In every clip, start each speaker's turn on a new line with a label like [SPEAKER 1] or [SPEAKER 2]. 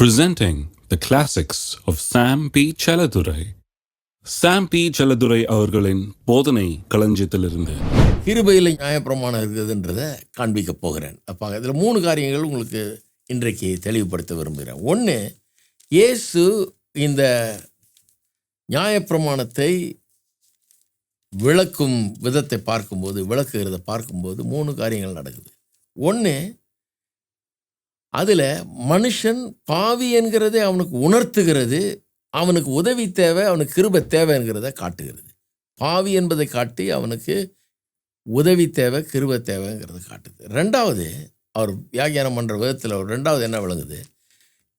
[SPEAKER 1] presenting the classics of Sam P. Chaladurai. Sam P. Chaladurai அவர்களின் போதனை களஞ்சியத்திலிருந்து
[SPEAKER 2] கிருபையில் நியாயப்பிரமாணம் இருக்குதுன்றதை காண்பிக்க போகிறேன் அப்போ இதில் மூணு காரியங்கள் உங்களுக்கு இன்றைக்கு தெளிவுபடுத்த விரும்புகிறேன் ஒன்று இயேசு இந்த நியாயப்பிரமாணத்தை விளக்கும் விதத்தை பார்க்கும்போது விளக்குகிறத பார்க்கும்போது மூணு காரியங்கள் நடக்குது ஒன்று அதில் மனுஷன் பாவி என்கிறதை அவனுக்கு உணர்த்துகிறது அவனுக்கு உதவி தேவை அவனுக்கு கிருபை தேவைங்கிறத காட்டுகிறது. பாவி என்பதை காட்டி அவனுக்கு உதவி தேவை கிருபை தேவைங்கிறத காட்டுது. ரெண்டாவது அவர் வியாகியானம் பண்ணுற விதத்தில் ஒரு ரெண்டாவது என்ன விளங்குது?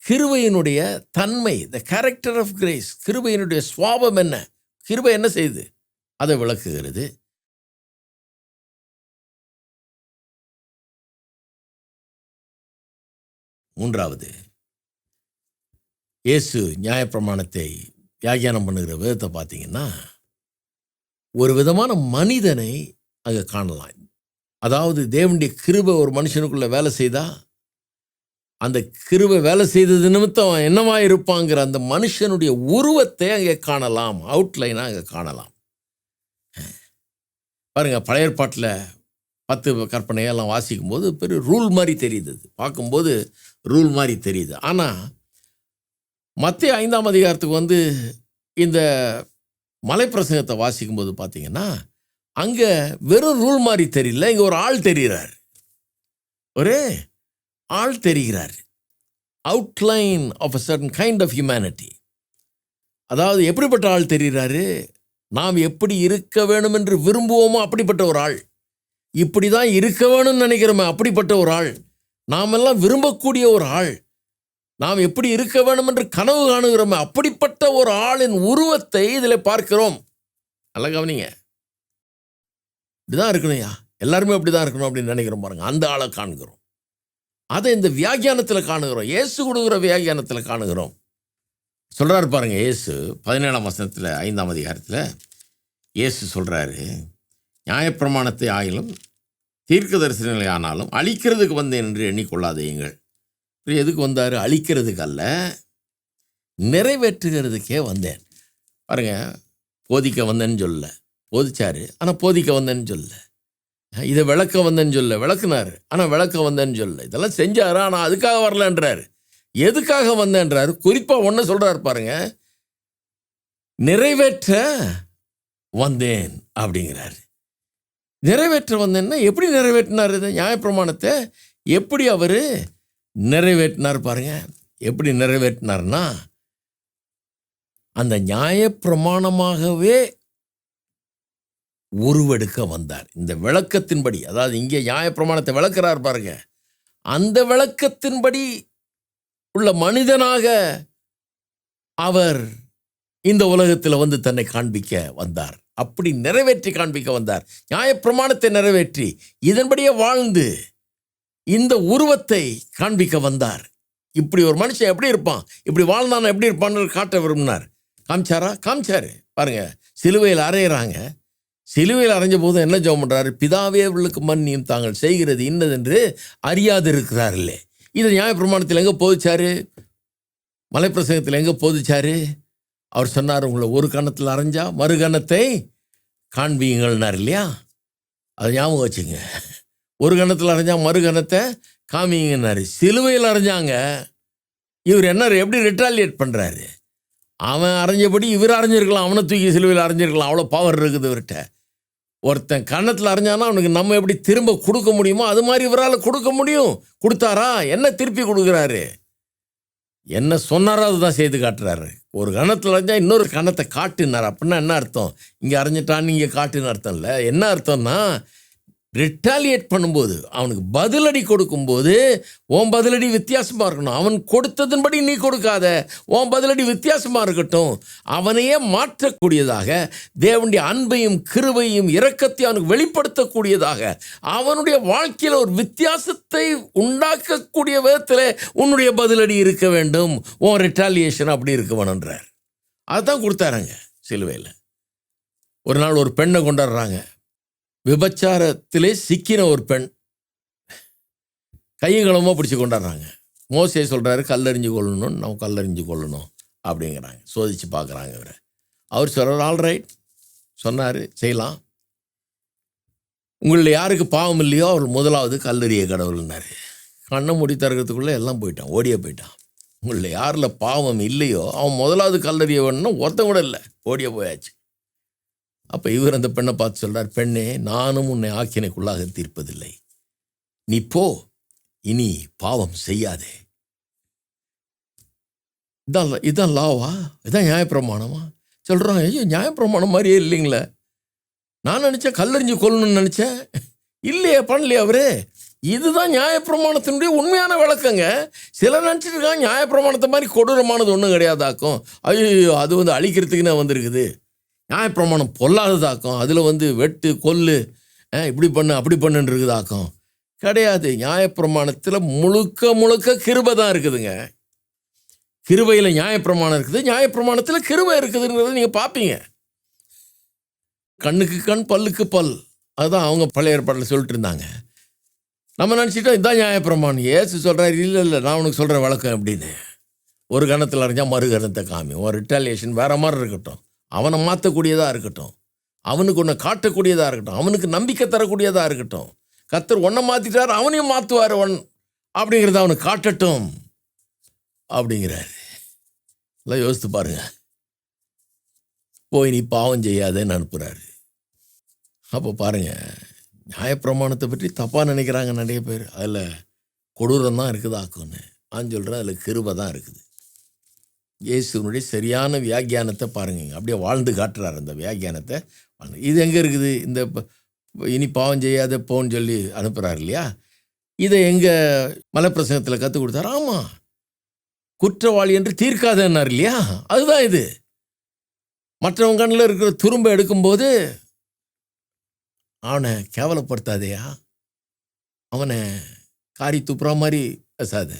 [SPEAKER 2] கிருபையினுடைய தன்மை த கேரக்டர் ஆஃப் கிரேஸ் கிருபையினுடைய சுவாபம் என்ன? கிருபை என்ன செய்யுது? அதை விளக்குகிறது. மூன்றாவது இயேசு நியாயப்பிரமாணத்தை வியாக்கியானம் பண்ணுகிற விதத்தை பார்த்தீங்கன்னா ஒரு விதமான மனிதனை அங்கே காணலாம். அதாவது தேவனுடைய கிருபை ஒரு மனுஷனுக்குள்ளே வேலை செய்தா அந்த கிருபை வேலை செய்தது நிமித்தம் என்னவா இருப்பாங்கிற அந்த மனுஷனுடைய உருவத்தை அங்கே காணலாம் அவுட்லைனாக அங்கே காணலாம். பாருங்கள் பழைய ஏற்பாட்டில் பத்து கற்பனையெல்லாம் வாசிக்கும் போது பெரிய ரூல் மாதிரி தெரியுது. பார்க்கும்போது ரூல் மாதிரி தெரியுது. ஆனால் மத்திய ஐந்தாம் அதிகாரத்துக்கு வந்து இந்த மலைப்பிரசங்கத்தை வாசிக்கும்போது பார்த்தீங்கன்னா அங்கே வெறும் ரூல் மாதிரி தெரியல இங்கே ஒரு ஆள் தெரிகிறார் ஒரு ஆள் தெரிகிறார் outline of a certain kind of humanity அதாவது எப்படிப்பட்ட ஆள் தெரிகிறாரு நாம் எப்படி இருக்க வேணும் என்று விரும்புவோமோ அப்படிப்பட்ட ஒரு ஆள். இப்படி தான் இருக்க வேணும்னு நினைக்கிறோமே அப்படிப்பட்ட ஒரு ஆள். நாமெல்லாம் விரும்பக்கூடிய ஒரு ஆள். நாம் எப்படி இருக்க வேண்டும் என்று கனவு காணுகிறோமே அப்படிப்பட்ட ஒரு ஆளின் உருவத்தை இதில் பார்க்கிறோம். நல்லா கவனிங்க. இப்படிதான் இருக்கணும்யா எல்லாருமே அப்படி தான் இருக்கணும் அப்படின்னு நினைக்கிறோம் பாருங்க. அந்த ஆளை காண்கிறோம். அதை இந்த வியாகியானத்தில் காணுகிறோம். இயேசு கொடுக்குற வியாகியானத்தில் காணுகிறோம். சொல்கிறாரு பாருங்க இயேசு பதினேழாம் வசனத்தில் ஐந்தாம் அதிகாரத்தில் இயேசு சொல்கிறாரு நியாயப்பிரமாணத்தை ஆயிலும் தீர்க்க தரிசனங்களை ஆனாலும் அழிக்கிறதுக்கு வந்தேன் என்று எண்ணிக்கொள்ளாதீங்கள் எதுக்கு வந்தார்? அழிக்கிறதுக்கு அல்ல நிறைவேற்றுகிறதுக்கே வந்தேன். பாருங்க போதிக்க வந்தேன்னு சொல்ல போதிச்சாரு ஆனால் போதிக்க வந்தேன்னு சொல்லல. இதை விளக்க வந்தேன்னு சொல்ல விளக்குனார் ஆனால் விளக்க வந்தேன்னு சொல்ல இதெல்லாம் செஞ்சார் ஆனால் அதுக்காக வரலன்றார். எதுக்காக வந்தேன்றாரு? குறிப்பாக ஒன்று சொல்கிறாரு பாருங்க. நிறைவேற்ற வந்தேன் அப்படிங்கிறாரு. நிறைவேற்ற வந்தேன்னா எப்படி நிறைவேற்றினார் இது? நியாயப்பிரமாணத்தை எப்படி அவர் நிறைவேற்றினார் பாருங்க. எப்படி நிறைவேற்றினார்னா அந்த நியாயப்பிரமாணமாகவே உருவெடுக்க வந்தார். இந்த விளக்கத்தின்படி அதாவது இங்கே நியாயப்பிரமாணத்தை விளக்கிறார் பாருங்க. அந்த விளக்கத்தின்படி உள்ள மனிதனாக அவர் இந்த உலகத்தில் வந்து தன்னை காண்பிக்க வந்தார். அப்படி நிறைவேற்றி காண்பிக்க வந்தார். நியாயப்பிரமாணத்தை நிறைவேற்றி இதன்படியே வாழ்ந்து இந்த உருவத்தை காண்பிக்க வந்தார். இப்படி ஒரு மனுஷன் எப்படி இருப்பான்? இப்படி வாழ்ந்தான் எப்படி இருப்பான்னு காட்ட விரும்பினார். காமிச்சாரா? காமிச்சாரு. பாருங்க சிலுவையில் அறையிறாங்க. சிலுவையில் அரைஞ்ச போது என்ன ஜெபம் பண்ணுறாரு பிதாவே அவர்களுக்கு மன்னியும் தாங்கள் செய்கிறது இன்னதென்று அறியாது இருக்கிறார்களே இதை நியாயப்பிரமாணத்தில் எங்கே போதிச்சாரு? மலைப்பிரசங்கத்தில் எங்கே போதிச்சாரு? அவர் சொன்னார் உங்களை ஒரு கணத்தில் அரைஞ்சா மறு கணத்தை காண்பீங்கள்னார் இல்லையா? அதை ஞாபகம் வச்சுங்க. ஒரு கணத்தில் அரைஞ்சா மறு கணத்தை காமிங்கன்னாரு சிலுவையில் அரைஞ்சாங்க. இவர் என்ன எப்படி ரிட்டாலியேட் பண்ணுறாரு அவன் அரைஞ்சபடி இவர் அரைஞ்சிருக்கலாம் அவனை தூக்கி சிலுவையில் அரைஞ்சிருக்கலாம். அவ்வளோ பவர் இருக்குது இவர்கிட்ட. ஒருத்தன் கன்னத்தில் அரைஞ்சானா அவனுக்கு நம்ம எப்படி திரும்ப கொடுக்க முடியுமோ அது மாதிரி இவரால் கொடுக்க முடியும். கொடுத்தாரா? என்ன திருப்பி கொடுக்குறாரு? என்ன சொன்னாரோ அதுதான் செய்து காட்டுறாரு. ஒரு கணத்தில் அரைஞ்சா இன்னொரு கணத்தை காட்டுனார். அப்படின்னா என்ன அர்த்தம்? இங்கே அரைஞ்சிட்டான்னு இங்கே காட்டுன்னு அர்த்தம் இல்லை என்ன அர்த்தம்னா ரிட்டாலியேட் பண்ணும்போது அவனுக்கு பதிலடி கொடுக்கும்போது உன் பதிலடி வித்தியாசமாக இருக்கணும். அவன் கொடுத்ததன்படி நீ கொடுக்காத. உன் பதிலடி வித்தியாசமாக இருக்கட்டும். அவனையே மாற்றக்கூடியதாக தேவனுடைய அன்பையும் கிருவையும் இரக்கத்தையும் அவனுக்கு வெளிப்படுத்தக்கூடியதாக அவனுடைய வாழ்க்கையில் ஒரு வித்தியாசத்தை உண்டாக்கக்கூடிய விதத்தில் உன்னுடைய பதிலடி இருக்க வேண்டும். உன் ரிட்டாலியேஷன் அப்படி இருக்க வேணுன்றார் அதுதான் கொடுத்தாருங்க சிலுவையில். ஒரு நாள் ஒரு பெண்ணை கொண்டாடுறாங்க. விபச்சாரத்திலே சிக்கின ஒரு பெண் கையங்களமாக பிடிச்சி கொண்டாடுறாங்க. மோசே சொல்கிறாரு கல்லறிஞ்சு கொள்ளணும் நம்ம கல்லறிஞ்சு கொள்ளணும் அப்படிங்கிறாங்க. சோதிச்சு பார்க்குறாங்க இவரை. அவர் சொல்கிறார் ஆல் ரைட் சொன்னார் செய்யலாம். உங்களில் யாருக்கு பாவம் இல்லையோ அவர் முதலாவது கல்லறிய கடவுள்னார். கண்ணை முடி திறக்கிறதுக்குள்ளே எல்லாம் போயிட்டான் ஓடியே போயிட்டான். உங்களில் யாரில் பாவம் இல்லையோ அவன் முதலாவது கல்லறிய வேணும்னா ஒருத்தன் கூட இல்லை. ஓடியே போயாச்சு. அப்போ இவர் அந்த பெண்ணை பார்த்து சொல்கிறார் பெண்ணே நானும் உன்னை ஆக்கினைக்குள்ளாக தீர்ப்பதில்லை. நீ போ இனி பாவம் செய்யாதே. இதான் இதான் லாவா? இதான் நியாயப்பிரமாணமா? சொல்கிறான் ஐயோ நியாயப்பிரமாணம் மாதிரியே இல்லைங்களே. நான் நினச்சேன் கல்லறிஞ்சு கொல்லணும்னு நினச்சேன். இல்லையே பண்ணலையே அவரே. இதுதான் நியாயப்பிரமாணத்தினுடைய உண்மையான விளக்கங்க. சில நினச்சிட்டு இருக்காங்க நியாயப்பிரமாணத்தை மாதிரி கொடூரமானது ஒன்றும் கிடையாதாக்கும். ஐயோ அது வந்து அழிக்கிறதுக்குன்னு வந்திருக்குது. நியாயப்பிரமாணம் பொல்லாததாக்கும். அதில் வந்து வெட்டு கொல்லு இப்படி பண்ணு அப்படி பண்ணுன்னு இருக்குதாக்கும் கிடையாது. நியாயப்பிரமாணத்தில் முழுக்க முழுக்க கிருபை தான் இருக்குதுங்க. கிருபையில் நியாயப்பிரமாணம் இருக்குது. நியாயப்பிரமாணத்தில் கிருபை இருக்குதுங்கிறத நீங்கள் பார்ப்பீங்க கண்ணுக்கு கண் பல்லுக்கு பல். அதுதான் அவங்க பழைய ஏற்பாட்டில் சொல்லிட்டு இருந்தாங்க. நம்ம நினச்சிட்டோம் இதுதான் நியாயப்பிரமாணம். ஏசு சொல்கிறாரு இல்லை இல்லை நான் உனக்கு சொல்கிற வழக்கம் அப்படின்னு ஒரு கணத்தில் அறிஞ்சால் மறு கணத்தை காமி ஒரு ரிட்டாலியேஷன் வேறு மாதிரி இருக்கட்டும். அவனை மாற்றக்கூடியதாக இருக்கட்டும். அவனுக்கு ஒன்று காட்டக்கூடியதாக இருக்கட்டும். அவனுக்கு நம்பிக்கை தரக்கூடியதாக இருக்கட்டும். கத்தர் ஒன்றை மாற்றிட்டார் அவனையும் மாற்றுவார் ஒன் அப்படிங்கிறத அவனுக்கு காட்டட்டும். அப்படிங்கிறாரு. எல்லாம் யோசித்து பாருங்க. போய் நீ பாவம் செய்யாதேன்னு அனுப்புகிறாரு அப்போ பாருங்கள் நியாயப்பிரமாணத்தை பற்றி தப்பாக நினைக்கிறாங்க நிறைய பேர். அதில் கொடூரம் தான் இருக்குது ஆக்குன்னு நான் சொல்கிறேன் அதில் கிருபை தான் இருக்குது. இயேசுனுடைய சரியான வியாக்கியானத்தை பாருங்க அப்படியே வாழ்ந்து காட்டுறாரு அந்த வியாக்கியானத்தை. வாழ்ந்து- இது எங்கே இருக்குது? இந்த ப- இனி பாவம் செய்யாத போன்னு சொல்லி அனுப்புகிறார் இல்லையா? இதை எங்கே மலைப்பிரசங்கத்தில் கற்றுக் கொடுத்தாரு? ஆமாம் குற்றவாளி என்று தீர்க்காதன்னார் இல்லையா? அதுதான் இது. மற்றவங்க கண்ணில் இருக்கிற துரும்ப எடுக்கும்போது அவனை கேவலப்படுத்தாதையா? அவனை காரி துப்புற மாதிரி பேசாத.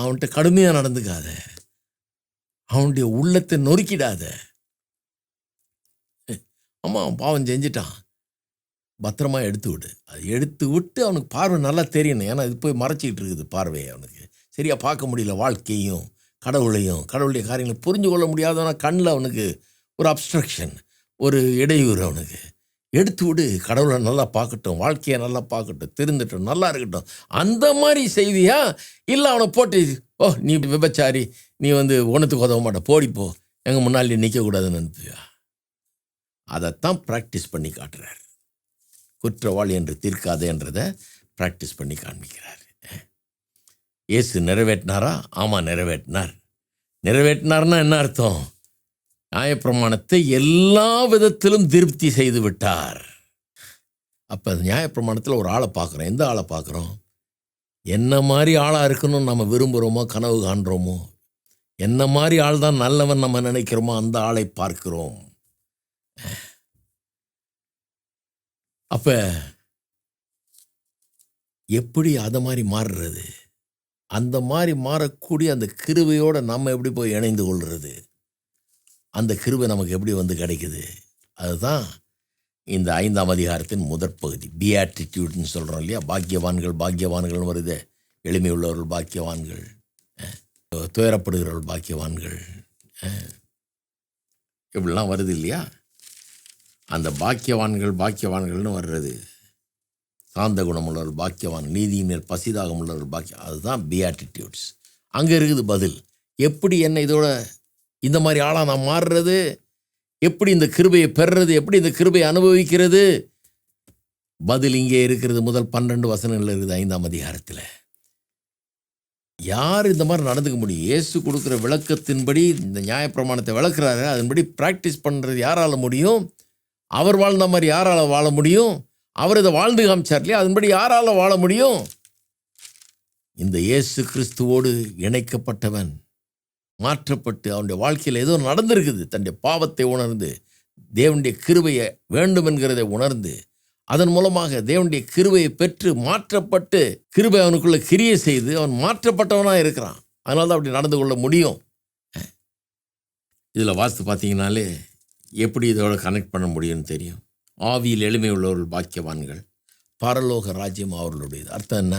[SPEAKER 2] அவன்கிட்ட கடுமையாக நடந்துக்காத. அவனுடைய உள்ளத்தை நொறுக்கிடாத. ஆமாம் அவன் பாவம் செஞ்சிட்டான். பத்திரமா எடுத்து விடு. அது எடுத்து விட்டு அவனுக்கு பார்வை நல்லா தெரியணும். ஏன்னா இது போய் மறைச்சிக்கிட்டு இருக்குது பார்வையை அவனுக்கு. சரியாக பார்க்க முடியல வாழ்க்கையும் கடவுளையும். கடவுளுடைய காரியங்களை புரிஞ்சு கொள்ள முடியாதவனா கண்ணில் அவனுக்கு ஒரு அப்ஸ்ட்ரக்ஷன் ஒரு இடையூறு அவனுக்கு. எடுத்து விடு கடவுளை நல்லா பார்க்கட்டும் வாழ்க்கையை நல்லா பார்க்கட்டும் திருந்துட்டும் நல்லா இருக்கட்டும். அந்த மாதிரி செய்தியா? இல்லை அவனை போட்டு ஓ நீ விபச்சாரி நீ வந்து ஒன்றுத்துக்கு உதவ மாட்ட போடிப்போ எங்கள் முன்னாடி நிற்கக்கூடாதுன்னு அதைத்தான் ப்ராக்டிஸ் பண்ணி காட்டுறார். குற்றவாளி என்று தீர்க்காதேன்றதை ப்ராக்டிஸ் பண்ணி காண்பிக்கிறார். இயேசு நிறைவேற்றினாரா? ஆமாம் நிறைவேற்றினார். நிறைவேற்றினார்னா என்ன அர்த்தம்? நியாயப்பிரமாணத்தை எல்லா விதத்திலும் திருப்தி செய்து விட்டார். அப்போ அந்த நியாயப்பிரமாணத்தில் ஒரு ஆளை பார்க்குறோம். எந்த ஆளை பார்க்குறோம்? என்ன மாதிரி ஆளாக இருக்கணும்னு நம்ம விரும்புகிறோமோ கனவு காண்றோமோ என்ன மாதிரி ஆள் தான் நல்லவன் நம்ம நினைக்கிறோமோ அந்த ஆளை பார்க்கிறோம். அப்போ எப்படி அதை மாதிரி மாறுறது? அந்த மாதிரி மாறக்கூடிய அந்த கிருவையோடு நம்ம எப்படி போய் இணைந்து கொள்வது அந்த கிருபை நமக்கு எப்படி வந்து கிடைக்குது? அதுதான் இந்த ஐந்தாம் அதிகாரத்தின் முதற் பகுதி. பியாட்டிடியூட்னு சொல்கிறோம் இல்லையா? பாக்கியவான்கள் பாக்கியவான்கள்னு வருது. எளிமை உள்ளவர்கள் பாக்கியவான்கள் துயரப்படுகிறவர்கள் பாக்கியவான்கள். இப்படிலாம் வருது இல்லையா? அந்த பாக்கியவான்கள் பாக்கியவான்கள்னு வர்றது. சாந்த குணமுள்ளவர் பாக்கியவான் நீதியின் மேல் பசிதாகம் உள்ளவர் பாக்கியம் அதுதான் பியாட்டிடியூட்ஸ் அங்கே இருக்குது பதில். எப்படி என்ன இதோட இந்த மாதிரி ஆளாக நான் மாறுறது? எப்படி இந்த கிருபையை பெறுறது? எப்படி இந்த கிருபையை அனுபவிக்கிறது? பதில் இங்கே இருக்கிறது முதல் பன்னெண்டு வசனங்கள் இருக்குது ஐந்தாம் அதிகாரத்தில். யார் இந்த மாதிரி நடந்துக்க முடியும்? இயேசு கொடுக்குற விளக்கத்தின்படி இந்த நியாயப்பிரமாணத்தை விளக்குறாரு. அதன்படி ப்ராக்டிஸ் பண்ணுறது யாரால முடியும்? அவர் வாழ்ந்த மாதிரி யாரால் வாழ முடியும்? அவர் இதை வாழ்ந்து காமிச்சார் இல்லையா? அதன்படி யாரால் வாழ முடியும்? இந்த இயேசு கிறிஸ்துவோடு இணைக்கப்பட்டவன். மாற்றப்பட்டு அவனுடைய வாழ்க்கையில் ஏதோ நடந்திருக்குது. தன்னுடைய பாவத்தை உணர்ந்து தேவனுடைய கிருவையை வேண்டும் என்கிறதை உணர்ந்து அதன் மூலமாக தேவனுடைய கிருவையை பெற்று மாற்றப்பட்டு கிருபை அவனுக்குள்ளே கிரியை செய்து அவன் மாற்றப்பட்டவனாக இருக்கிறான். அதனால தான் அப்படி நடந்து கொள்ள முடியும். இதில் வாஸ்து பார்த்தீங்கனாலே எப்படி இதோட கனெக்ட் பண்ண முடியும்னு தெரியும். ஆவியில் எளிமை உள்ளவர்கள் பாக்கியவான்கள். பரலோக ராஜ்யம் அவர்களுடையது. அர்த்தம் என்ன?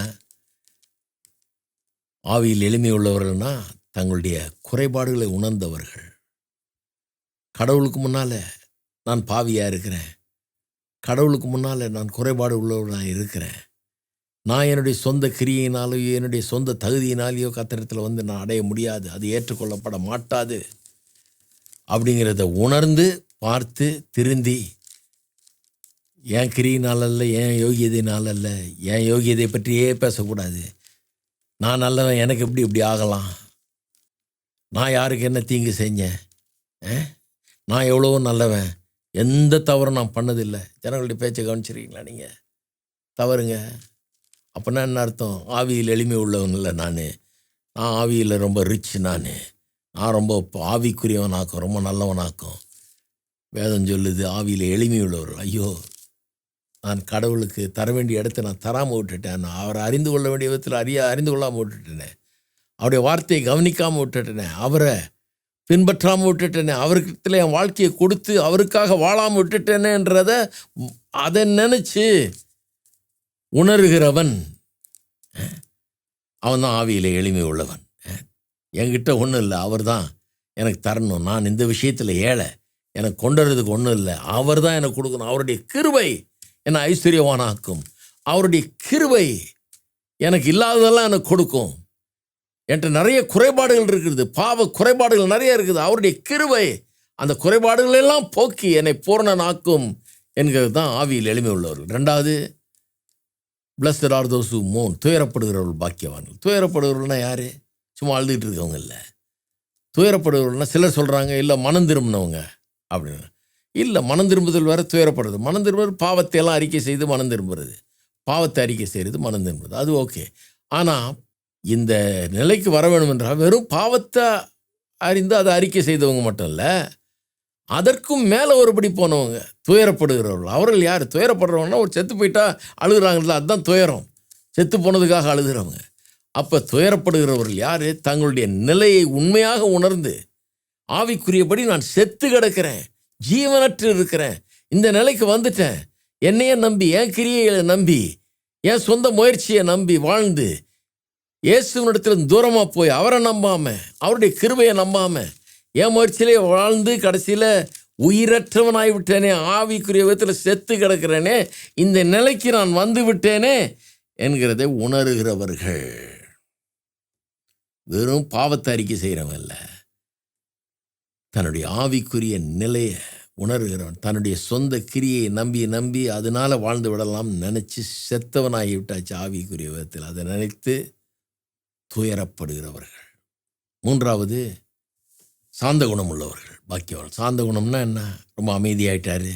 [SPEAKER 2] ஆவியில் எளிமை உள்ளவர்கள்னா தங்களுடைய குறைபாடுகளை உணர்ந்தவர்கள். கடவுளுக்கு முன்னால் நான் பாவியாக இருக்கிறேன். கடவுளுக்கு முன்னால் நான் குறைபாடு உள்ளவனாக இருக்கிறேன். நான் என்னுடைய சொந்த கிரியையினாலேயோ என்னுடைய சொந்த தகுதியினாலேயோ கத்திரத்தில் வந்து நான் அடைய முடியாது. அது ஏற்றுக்கொள்ளப்பட மாட்டாது. அப்படிங்கிறத உணர்ந்து பார்த்து திருந்தி என் கிரியினால் அல்ல என் யோகியதையினால் அல்ல என் யோகியதை பற்றியே பேசக்கூடாது. நான் நல்லவன் எனக்கு எப்படி இப்படி ஆகலாம். நான் யாருக்கு என்ன தீங்கு செஞ்சேன்? ஆ? நான் எவ்வளவோ நல்லவன். எந்த தவறும் நான் பண்ணதில்லை. ஜனங்களுடைய பேச்சை கவனிச்சிருக்கீங்களா நீங்கள் தவறுங்க. அப்படின்னா என்ன அர்த்தம்? ஆவியில் எளிமை உள்ளவன் இல்லை நான். நான் ஆவியில் ரொம்ப ரிச் நான். நான் ரொம்ப ஆவிக்குரியவனாக்கும் ரொம்ப நல்லவனாக்கும். வேதம் சொல்லுது ஆவியில் எளிமை உள்ளவர் ஐயோ! நான் கடவுளுக்கு தர வேண்டிய இடத்த நான் தராமல் விட்டுட்டேன். நான் அவரை அறிந்து கொள்ள வேண்டிய விதத்தில் அறிய அறிந்து கொள்ளாமல் விட்டுட்டேனே. அவருடைய வார்த்தையை கவனிக்காமல் விட்டுட்டேனே அவரை பின்பற்றாமல் விட்டுட்டேனே அவர்கிட்ட என் வாழ்க்கையை கொடுத்து அவருக்காக வாழாமல் விட்டுட்டேனேன்றத அதை நினச்சி உணர்கிறவன் அவன் தான் ஆவியில் எளிமை உள்ளவன். என்கிட்ட ஒன்றும் இல்லை அவர் தான் எனக்கு தரணும். நான் இந்த விஷயத்தில் ஏழை எனக்கு கொண்டு வர்றதுக்கு ஒன்றும் இல்லை. அவர் தான் எனக்கு கொடுக்கணும். அவருடைய கிருவை என்னை ஐஸ்வர்யவானாக்கும். அவருடைய கிருவை எனக்கு இல்லாததெல்லாம் எனக்கு கொடுக்கும். என்கிட்ட நிறைய குறைபாடுகள் இருக்குது. பாவ குறைபாடுகள் நிறைய இருக்குது. அவருடைய கிருவை அந்த குறைபாடுகள் எல்லாம் போக்கி என்னை பூரணனாக்கும் என்கிறது தான் ஆவியில் எளிமை உள்ளவர்கள். ரெண்டாவது பிளஸ்டர் ஆர் தோசு மோன் துயரப்படுகிறவர்கள் பாக்கியவான்கள். துயரப்படுகிறவர்கள்னா யார்? சும்மா அழுதுகிட்டு இருக்கவங்க இல்லை. துயரப்படுகிறவர்கள்னா சிலர் சொல்கிறாங்க இல்லை மனம் திரும்பினவங்க. அப்படின்னு. இல்லை மனம் திரும்புதல் வேறு துயரப்படுறது. மனம் திரும்புறது பாவத்தை எல்லாம் அறிக்கை செய்து மனம் திரும்புறது. பாவத்தை அறிக்கை செய்கிறது மனம் திரும்புறது. அது ஓகே. ஆனால் இந்த நிலைக்கு வர வேணும் என்றால் வெறும் பாவத்தை அறிந்து அதை அறிக்கை செய்தவங்க மட்டும் இல்லை அதற்கும் மேலே ஒருபடி போனவங்க துயரப்படுகிறவர்கள். அவர்கள் யார்? துயரப்படுறவங்கன்னா ஒரு செத்து போயிட்டா அழுகிறாங்கல்ல அதுதான் துயரம். செத்து போனதுக்காக அழுகிறவங்க. அப்போ துயரப்படுகிறவர்கள் யார்? தங்களுடைய நிலையை உண்மையாக உணர்ந்து ஆவிக்குரியபடி நான் செத்து கிடக்கிறேன் ஜீவனற்று இருக்கிறேன் இந்த நிலைக்கு வந்துட்டேன். என்னையே நம்பி என் கிரியைகளை நம்பி என் சொந்த முயற்சியை நம்பி வாழ்ந்து இயேசுவனிடத்தில் தூரமாக போய் அவரை நம்பாமல் அவருடைய கிருபையை நம்பாமல் என் முயற்சியிலே வாழ்ந்து கடைசியில் உயிரற்றவனாய் விட்டேனே ஆவிக்குரிய விதத்தில் செத்து கிடக்கிறேனே இந்த நிலைக்கு நான் வந்து விட்டேனே என்கிறதை உணர்கிறவர்கள். வெறும் பாவத்தை அறிக்கை செய்கிறவன் இல்லை தன்னுடைய ஆவிக்குரிய நிலையை உணர்கிறவன் தன்னுடைய சொந்த கிரியை நம்பி நம்பி அதனால் வாழ்ந்து விடலாம் நினச்சி செத்தவனாகி விட்டாச்சு ஆவிக்குரிய விதத்தில். அதை நினைத்து துயரப்படுகிறவர்கள். மூன்றாவது சாந்த குணம் உள்ளவர்கள் பாக்கியவர்கள் சாந்த குணம்னா என்ன? ரொம்ப அமைதியாயிட்டாரு.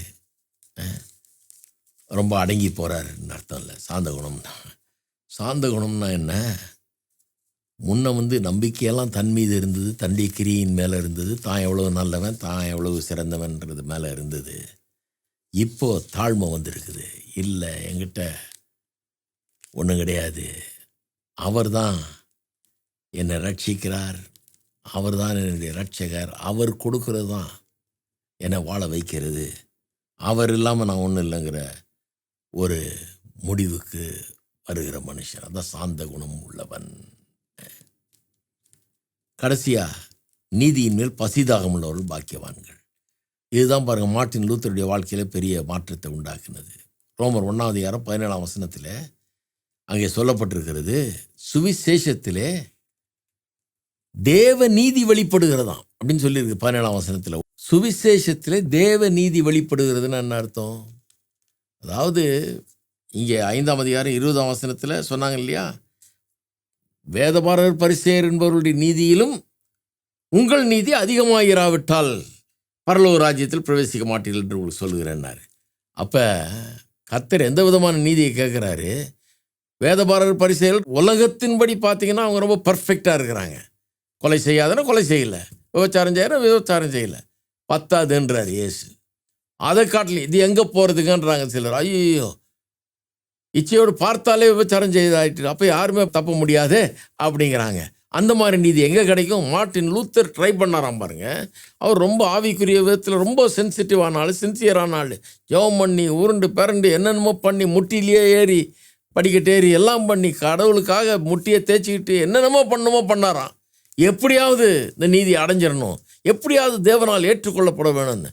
[SPEAKER 2] ரொம்ப அடங்கி போகிறாருன்னு அர்த்தம் இல்லை. சாந்த குணம்னா சாந்த குணம்னா என்ன? முன்ன வந்து நம்பிக்கையெல்லாம் தன் மீது இருந்தது தன்னுடைய கிரியின் மேலே இருந்தது. தான் எவ்வளோ நல்லவன் தான் எவ்வளவு சிறந்தவன்றது மேலே இருந்தது. இப்போ தாழ்மை வந்திருக்குது. இல்லை என்கிட்ட ஒன்றும் கிடையாது. அவர் தான் என்னை ரட்சிக்கிறார். அவர் தான் என்னுடைய ரட்சகர் அவர் கொடுக்கறது தான் என்னை வாழ வைக்கிறது. அவர் இல்லாமல் நான் ஒன்றும் இல்லைங்கிற ஒரு முடிவுக்கு வருகிற மனுஷன். அதான் சாந்த குணம் உள்ளவன். கடைசியாக நீதியின் மேல் பசிதாகம் உள்ளவர்கள் பாக்கியவான்கள். இதுதான் பாருங்கள் மார்ட்டின் லூத்தருடைய வாழ்க்கையில் பெரிய மாற்றத்தை உண்டாக்குனது. ரோமர் ஒன்றாவது யாரம் பதினேழாம் வசனத்தில் அங்கே சொல்லப்பட்டிருக்கிறது சுவிசேஷத்திலே தேவ நீதி வெளிப்படுகிறதாம் அப்படின்னு சொல்லியிருக்கு பதினேழாம் வசனத்தில். சுவிசேஷத்தில் தேவ நீதி வெளிப்படுகிறதுன்னு என்ன அர்த்தம்? அதாவது இங்கே ஐந்தாம் அதிகாரம் இருபதாம் வசனத்தில் சொன்னாங்க இல்லையா? வேதபாரர் பரிசேர் என்பவர்களுடைய நீதியிலும் உங்கள் நீதி அதிகமாகிறாவிட்டால் பரலோக ராஜ்யத்தில் பிரவேசிக்க மாட்டீர்கள் என்று உங்களுக்கு சொல்லுகிறேன்னாரு. அப்போ கத்தர் எந்த விதமான நீதியை கேட்குறாரு? வேதபாரர் பரிசேர் உலகத்தின்படி பார்த்தீங்கன்னா அவங்க ரொம்ப பர்ஃபெக்டாக இருக்கிறாங்க. கொலை செய்யாதனா கொலை செய்யலை. விபச்சாரம் செய்யற விபச்சாரம் செய்யலை. பத்தாதுன்றார் இயேசு. அதை காட்டலையும் இது எங்கே போகிறதுக்குன்றாங்க சிலர். ஐயோ இச்சையோடு பார்த்தாலே விபச்சாரம் செய்தாயிட்டு அப்போ யாருமே தப்ப முடியாது அப்படிங்கிறாங்க. அந்த மாதிரி நீதி எங்கே கிடைக்கும்? மார்ட்டின் லூத்தர் ட்ரை பண்ணாராம் பாருங்க. அவர் ரொம்ப ஆவிக்குரிய விதத்தில் ரொம்ப சென்சிட்டிவான ஆள் சின்சியரான ஆள். ஜெபம் பண்ணி உருண்டு பிறண்டு என்னென்னமோ பண்ணி முட்டிலேயே ஏறி படிக்கட்டேறி எல்லாம் பண்ணி கடவுளுக்காக முட்டியை தேய்ச்சிக்கிட்டு என்னென்னமோ பண்ணுமோ பண்ணாராம். எப்படியாவது இந்த நீதி அடைஞ்சிடணும். எப்படியாவது தேவனால் ஏற்றுக்கொள்ளப்பட வேணும்னு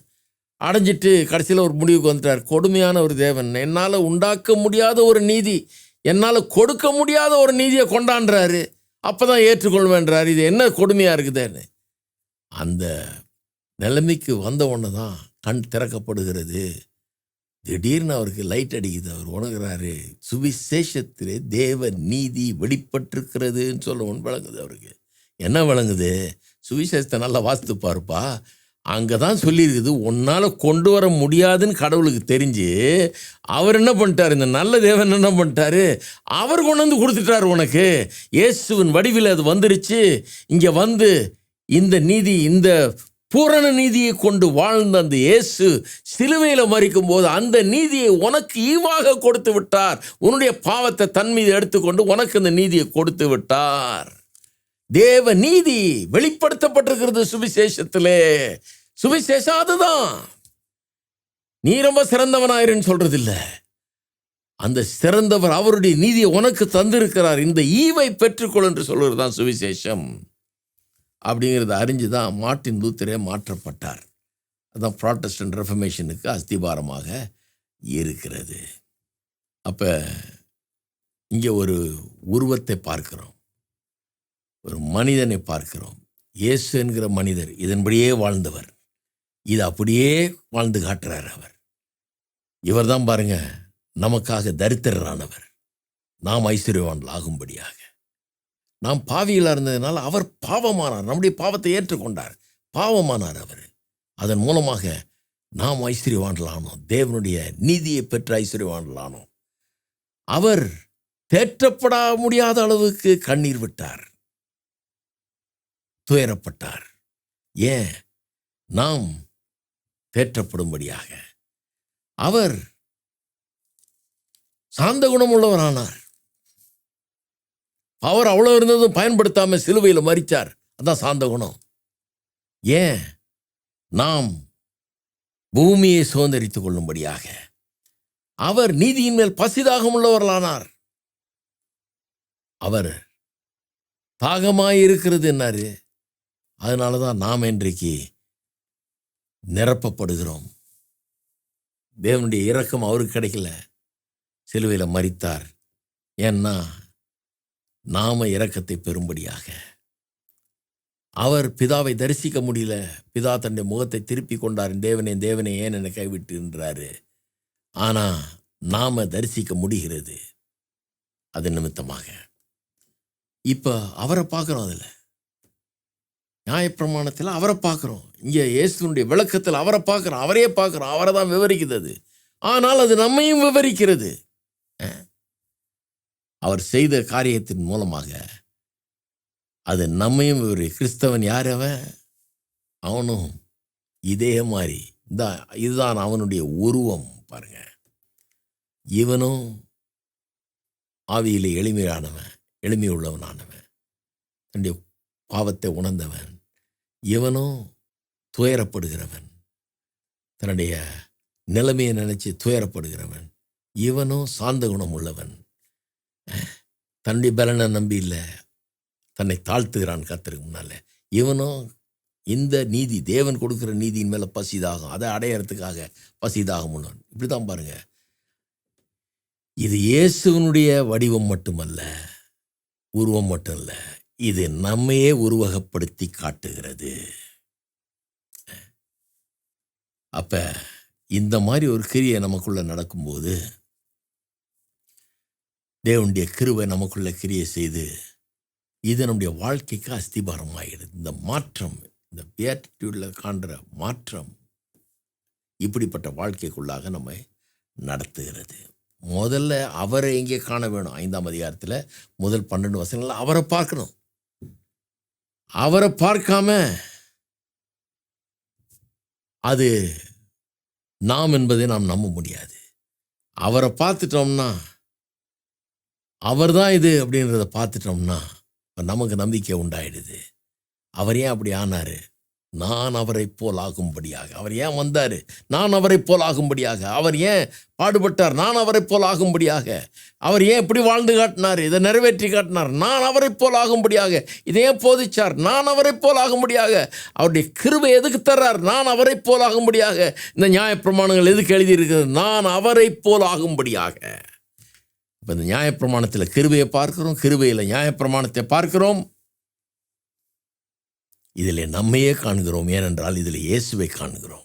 [SPEAKER 2] அடைஞ்சிட்டு கடைசியில் ஒரு முடிவுக்கு வந்துட்டார். கொடுமையான ஒரு தேவன். என்னால் உண்டாக்க முடியாத ஒரு நீதி. என்னால் கொடுக்க முடியாத ஒரு நீதியை கொண்டாடுறாரு அப்போ தான் ஏற்றுக்கொள்வேன்றார். இது என்ன கொடுமையாக இருக்குதுன்னு. அந்த நிலைமைக்கு வந்த உடனே தான் கண் திறக்கப்படுகிறது. திடீர்னு அவருக்கு லைட் அடிக்குது. அவர் உணர்கிறாரு சுவிசேஷத்திலே தேவ நீதி வெளிப்பட்டிருக்கிறதுன்னு சொல்ல ஒன்று வழங்குது அவருக்கு. என்ன விளங்குது? சுவிசேஷத்தை நல்லா வாசித்து பாருப்பா. அங்கே தான் சொல்லியிருக்குது உன்னால் கொண்டு வர முடியாதுன்னு கடவுளுக்கு தெரிஞ்சு அவர் என்ன பண்ணிட்டார்? இந்த நல்ல தேவன் என்ன பண்ணிட்டாரு? அவர் கொண்டு வந்து கொடுத்துட்டார் உனக்கு. இயேசுவின் வடிவில் அது வந்துருச்சு. இங்கே வந்து இந்த நீதி இந்த பூரண நீதியை கொண்டு வாழ்ந்த அந்த இயேசு சிலுவையில் மறிக்கும் போது அந்த நீதியை உனக்கு ஈவாக கொடுத்து விட்டார். உன்னுடைய பாவத்தை தன் மீது எடுத்துக்கொண்டு உனக்கு அந்த நீதியை கொடுத்து விட்டார். தேவ நீதி வெளிப்படுத்தப்பட்டிருக்கிறது சுவிசேஷத்திலே. சுவிசேஷம் அதுதான் நீ ரொம்ப சிறந்தவனாயிருன்னு சொல்றது இல்லை அந்த சிறந்தவர் அவருடைய நீதியை உனக்கு தந்திருக்கிறார். இந்த ஈவை பெற்றுக்கொள் என்று சொல்வது தான் சுவிசேஷம். அப்படிங்கிறத அறிஞ்சு தான் மார்ட்டின் லூத்தரே மாற்றப்பட்டார். அதுதான் ப்ராட்டஸ்டன்ட் ரெஃபர்மேஷனுக்கு அஸ்திபாரமாக இருக்கிறது. அப்போ இங்கே ஒரு உருவத்தை பார்க்கிறோம். ஒரு மனிதனை பார்க்கிறோம். இயேசு என்கிற மனிதர் இதன்படியே வாழ்ந்தவர். இது அப்படியே வாழ்ந்து காட்டுறார் அவர். இவர் தான் பாருங்க நமக்காக தரித்திரரானவர். நாம் ஐஸ்வர்யவான்கள் ஆகும்படியாக. நாம் பாவிகளாக இருந்ததுனால அவர் பாவமானார். நம்முடைய பாவத்தை ஏற்றுக்கொண்டார். பாவமானார் அவர். அதன் மூலமாக நாம் ஐஸ்வர்யவான்களானோம் தேவனுடைய நீதியை பெற்ற ஐஸ்வர்யவான்களானோம் அவர் தேற்றப்பட முடியாத அளவுக்கு கண்ணீர் விட்டார். துயரப்பட்டார். ஏன்? நாம் தேற்றப்படும்படியாக. அவர் சாந்த குணமுள்ளவரானார். அவர் அவ்வளோ இருந்ததும் பயன்படுத்தாம சிலுவையில் மறித்தார் அதான் சாந்த குணம். ஏன்? நாம் பூமியை சுதந்திரித்துக் கொள்ளும்படியாக. அவர் நீதியின் மேல் பசிதாகம் உள்ளவர்களானார் அவர் தாகமாய் இருக்கிறது என்னாரு? அதனால தான் நாம் இன்றைக்கு நிரப்பப்படுகிறோம். தேவனுடைய இரக்கம் அவருக்கு கிடைக்கல. சிலுவையில் மறித்தார் ஏன்னா நாம இரக்கத்தை பெறும்படியாக. அவர் பிதாவை தரிசிக்க முடியல. பிதா தன்னுடைய முகத்தை திருப்பி கொண்டார். தேவனே தேவனே ஏன் என்னை கைவிட்டுன்றாரு ஆனா நாம தரிசிக்க முடிகிறது. அது நிமித்தமாக. இப்போ அவரை பார்க்குறோம் அதில். நியாயப்பிரமாணத்தில் அவரை பார்க்குறோம். இங்கே இயேசுனுடைய விளக்கத்தில் அவரை பார்க்குறோம். அவரே பார்க்குறோம். அவரை தான் விவரிக்குது அது ஆனால் அது நம்மையும் விவரிக்கிறது. அவர் செய்த காரியத்தின் மூலமாக அது நம்மையும் விவரி கிறிஸ்தவன் யார் அவன்? அவனும் இதே மாதிரி. தான் இதுதான் அவனுடைய உருவம் பாருங்க. இவனும் ஆவியிலே எளிமையானவன் எளிமை உள்ளவனானவன் தன்னுடைய பாவத்தை உணர்ந்தவன். இவனும் துயரப்படுகிறவன் தன்னுடைய நிலைமையை நினச்சி துயரப்படுகிறவன் இவனும் சாந்த குணம் உள்ளவன் தன்னுடைய பலனை நம்பி இல்லை தன்னை தாழ்த்துகிறான் கர்த்தருக்கு முன்னால். இவனும் இந்த நீதி தேவன் கொடுக்குற நீதியின் மேலே பசிதாகும். அதை அடையறதுக்காக பசிதாகும் உள்ளவன். இப்படி தான் பாருங்கள் இது இயேசுவனுடைய வடிவம் மட்டுமல்ல உருவம் மட்டும் இல்லை இது நம்மையே உருவகப்படுத்தி காட்டுகிறது. அப்போ இந்த மாதிரி ஒரு கிரியை நமக்குள்ளே நடக்கும்போது தேவனுடைய கிருவை நமக்குள்ள கிரியை செய்து இது நம்முடைய வாழ்க்கைக்கு அஸ்திபாரம் ஆகிடுது இந்த மாற்றம் இந்த பேட்டிடியூடில் காண்ற மாற்றம் இப்படிப்பட்ட வாழ்க்கைக்குள்ளாக நம்மை நடத்துகிறது. முதல்ல அவரை எங்கே காண வேணும்? ஐந்தாம் அதிகாரத்தில் முதல் பன்னெண்டு வசனங்கள் அவரை பார்க்கணும். அவரை பார்க்காம அது நாம் என்பதை நாம் நம்ப முடியாது. அவரை பார்த்துட்டோம்னா அவர் தான் இது அப்படின்றத பார்த்துட்டோம்னா நமக்கு நம்பிக்கை உண்டாயிடுது. அவர் ஏன் அப்படி ஆனார்? நான் அவரைப் போல் ஆகும்படியாக. அவர் ஏன் வந்தார்? நான் அவரைப் போல் ஆகும்படியாக. அவர் ஏன் பாடுபட்டார்? நான் அவரைப் போல் ஆகும்படியாக. அவர் ஏன் இப்படி வாழ்ந்து காட்டினார்? இதை நிறைவேற்றி காட்டினார்? நான் அவரைப் போல் ஆகும்படியாக. இதை ஏன் போதிச்சார்? நான் அவரைப் போல் ஆகும்படியாக. அவருடைய கிருவை எதுக்கு தர்றார்? நான் அவரைப் போல் ஆகும்படியாக. இந்த நியாயப்பிரமாணங்கள் எதுக்கு எழுதியிருக்கிறது? நான் அவரைப் போல் ஆகும்படியாக. இப்போ இந்த நியாயப்பிரமாணத்தில் கிருவையை பார்க்கிறோம் கிருவையில் நியாயப்பிரமாணத்தை பார்க்கிறோம். இதில் நம்மையே காண்கிறோம். ஏனென்றால் இதில் இயேசுவை காண்கிறோம்.